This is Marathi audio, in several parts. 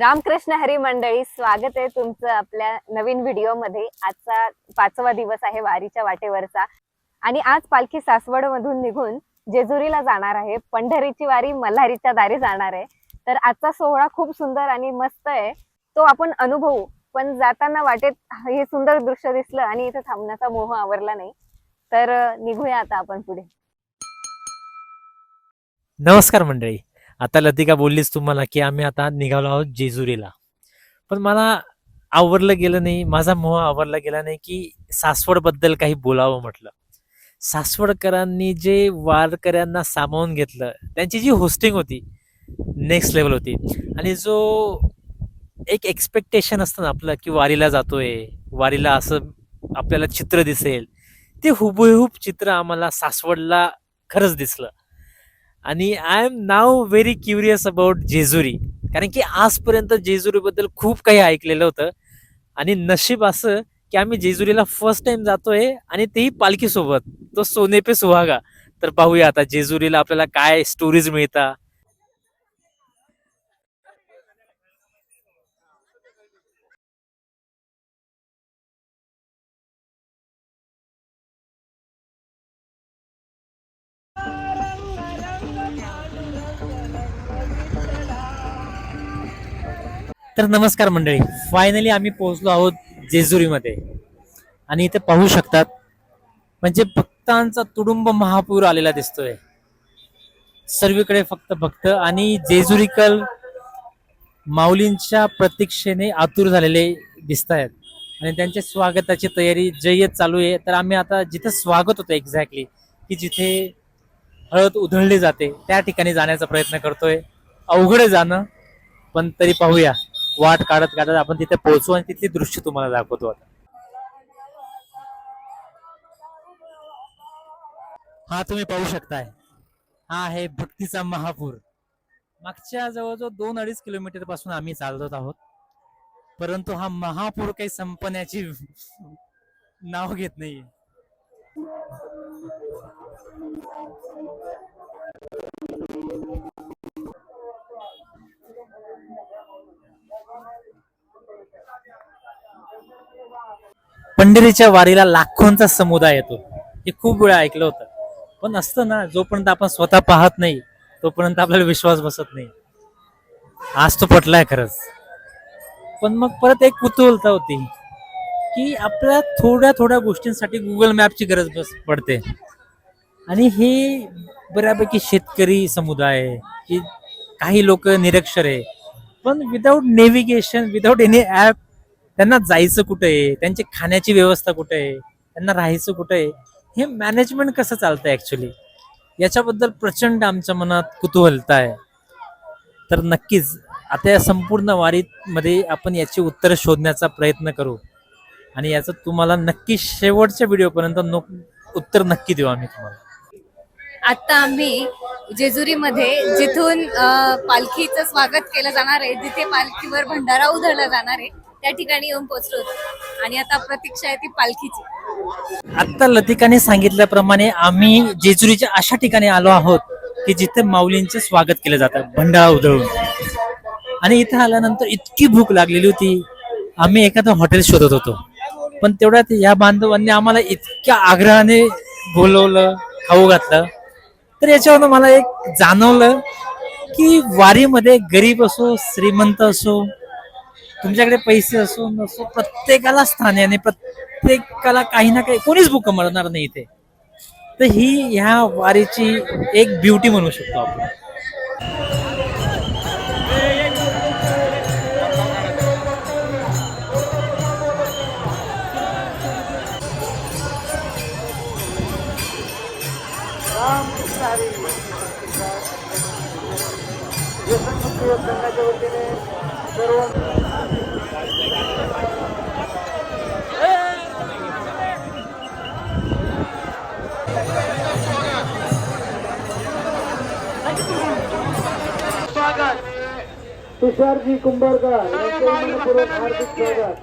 रामकृष्ण हरी मंडळी स्वागत आहे तुमचं आपल्या नवीन व्हिडिओमध्ये. आजचा पाचवा दिवस आहे वारीच्या वाटेवरचा. आणि आज पालखी सासवड मधून निघून जेजुरीला जाणार आहे. पंढरीची वारी मल्हारीच्या दारी जाणार आहे. तर आजचा सोहळा खूप सुंदर आणि मस्त आहे. तो आपण अनुभवू. पण जाताना वाटेत हे सुंदर दृश्य दिसलं आणि इथे थांबण्याचा मोह आवरला नाही. तर निघूया आता आपण पुढे. नमस्कार मंडळी. आता लतिका बोललीच तुम्हाला की आम्ही आता निघालो आहोत जेजुरीला. पण मला आवरलं गेलं नाही माझा मोह आवरला गेला नाही की सासवडबद्दल काही बोलावं म्हटलं. सासवडकरांनी जे वारकऱ्यांना सामावून घेतलं त्यांची जी होस्टिंग होती नेक्स्ट लेवल होती. आणि जो एक एक्सपेक्टेशन असतं ना आपलं की वारीला जातोय वारीला असं आपल्याला चित्र दिसेल ते हुबेहूब चित्र आम्हाला सासवडला खरंच दिसलं. आणि I am now very curious about Jejuri. कारण की आजपर्यंत जेजुरीबद्दल खूप काही ऐकलेलं होतं. आणि नशीब असं की आम्ही जेजुरीला फर्स्ट टाइम जातोय आणि तेही पालखीसोबत. तो सोने पे सुहागा. तर पाहूया आता जेजुरीला आपल्याला काय स्टोरीज मिळतात. तर नमस्कार मंडळी. फायनली आम्ही पोहोचलो आहोत जेजुरीमध्ये. आणि इथे पाहू शकतात म्हणजे भक्तांचा तुडुंब महापूर आलेला दिसतोय. सर्वीकडे फक्त भक्त आणि जेजुरीकल माऊलींच्या प्रतीक्षेने आतुर झालेले दिसत आहेत आणि त्यांच्या स्वागताची तयारी जय्यत चालू आहे. तर आम्ही आता जिथे स्वागत होतं एक्झॅक्टली की जिथे हळद उधळली जाते त्या ठिकाणी जाण्याचा प्रयत्न करतोय. अवघड जाणं पण तरी पाहूया. वाट काढत काढत आपण तिथे पोहोचू आणि तिथली दृश्य तुम्हाला दाखवतो आता. हा तुम्ही पाहू शकताय. हा आहे भक्तीचा महापूर. मागच्या जवळजवळ दोन अडीच किलोमीटरपासून आम्ही चालत आहोत. परंतु हा महापूर काही संपण्याची नाव घेत नाहीये. पंढरीच्या वारीला लाखोंचा समुदाय येतो. हे खूप वेळा ऐकलं होतं. पण असतं ना जोपर्यंत आपण स्वतः पाहत नाही तोपर्यंत आपल्याला विश्वास बसत नाही. आज तो पटलाय खरंच. पण मग परत एक कुतूहलता होती की आपल्या थोड्या थोड्या गोष्टींसाठी गुगल मॅपची गरज बस पडते. आणि हे बऱ्यापैकी शेतकरी समुदाय की काही लोक निरक्षर आहे. पण without navigation without any app त्यांना जायचं कुठे? आहे त्यांची खाण्याची व्यवस्था कुठे? आहे त्यांना राहायचं कुठे? आहे हे मॅनेजमेंट कसं चालतंय ऍक्च्युली याच्याबद्दल प्रचंड आमच्या मनात कुतूहलता आहे. तर नक्कीच आता या संपूर्ण वारीमध्ये आपण याची उत्तरं शोधण्याचा प्रयत्न करू. आणि याचं तुम्हाला नक्की शेवटच्या व्हिडिओपर्यंत नो उत्तर नक्की देऊ आम्ही तुम्हाला. आता आम्ही जेजुरीमध्ये जिथून पालखीचं स्वागत केलं जाणार आहे जिथे पालखीवर भंडारा उधळला जाणार आहे त्या ठिकाणी येऊन पोहोचलो होतो. आणि आता प्रतीक्षा आहे ती पालखीची. आता लतिकाने सांगितल्याप्रमाणे आम्ही जेजुरीच्या अशा ठिकाणी आलो आहोत की जिथे माऊलींचं स्वागत केलं जातं भंडारा उधळून. आणि इथे आल्यानंतर इतकी भूक लागलेली होती. आम्ही एखादं हॉटेल शोधत होतो. पण तेवढ्यात या बांधवांनी आम्हाला इतक्या आग्रहाने बोलवलं खाऊ घातलं. तर याच्यावरून मला एक जाणवलं की वारीमध्ये गरीब असो श्रीमंत असो तुमच्याकडे पैसे असो नसो प्रत्येकाला स्थान आहे आणि प्रत्येकाला काही ना काही कोणीच भूक मरणार नाही इथे. तर ही ह्या वारीची एक ब्युटी म्हणू शकतो आपण. सर्व तुषारजी कुंभारकर हार्दिक स्वागत.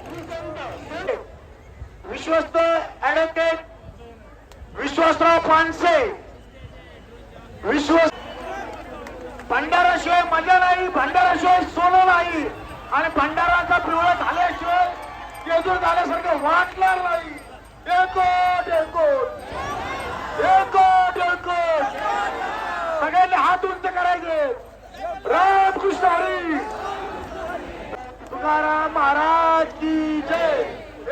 विश्वस्त ऍडव्होकेट विश्वासराव फानसे. विश्वास भंडाराशिवाय मजा नाही भंडाराशिवाय सोनं नाही. आणि भंडाराचा पिवळा झाल्याशिवाय केजूर झाल्यासारखं वाटणार नाही. एकोट एकोट एकोट एकोट सगळ्यांनी हात उंच करायचे. रामकृष्ण हरी! तुकाराम महाराज की जय!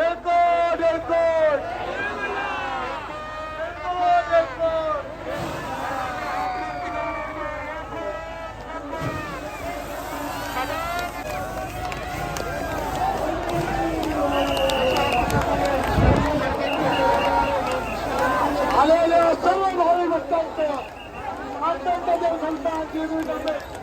एकोण एकोण एकोण एकोण आलेल्या सर्व भावी भक्तांचं अत्यंत देव संत आजी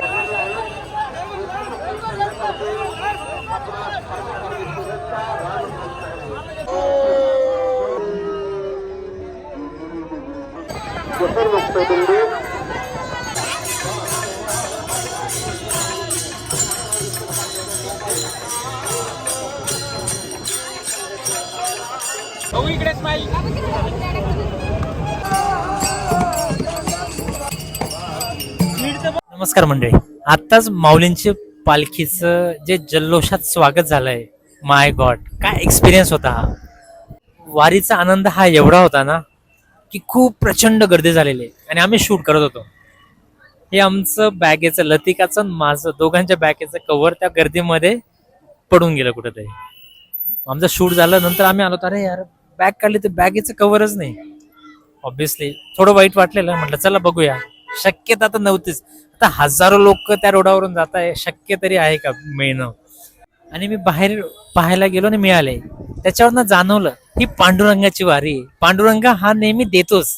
सहर्ष सहर्ष स्वागत सगळे सोन्याचे नमस्कार मंडळी. आत्ताच माऊलींचे पालखीचं जे जल्लोषात स्वागत झालंय माय गॉड काय एक्सपिरियन्स होता हा? वारीचा आनंद हा एवढा होता ना? की खूप प्रचंड गर्दी झालेली आहे. आणि आम्ही शूट करत होतो. हे आमचं बॅगेचं लतिकाचं आणि माझं दोघांच्या बॅगेचं कव्हर त्या गर्दीमध्ये पडून गेलं कुठेतरी. आमचं शूट झालं नंतर आम्ही आलो अरे यार बॅग काढली तर बॅगेचं कव्हरच नाही. ऑब्विसली थोडं वाईट वाटलेलं म्हटलं चला बघूया. शक्यता तर नव्हतीच. आता हजारो लोक त्या रोडावरून जात आहे शक्य तरी आहे का मिळणं? आणि मी बाहेर पाहायला गेलो आणि मिळाले. त्याच्यावरनं जाणवलं ही पांडुरंगाची वारी आहे. पांडुरंग हा नेहमी देतोच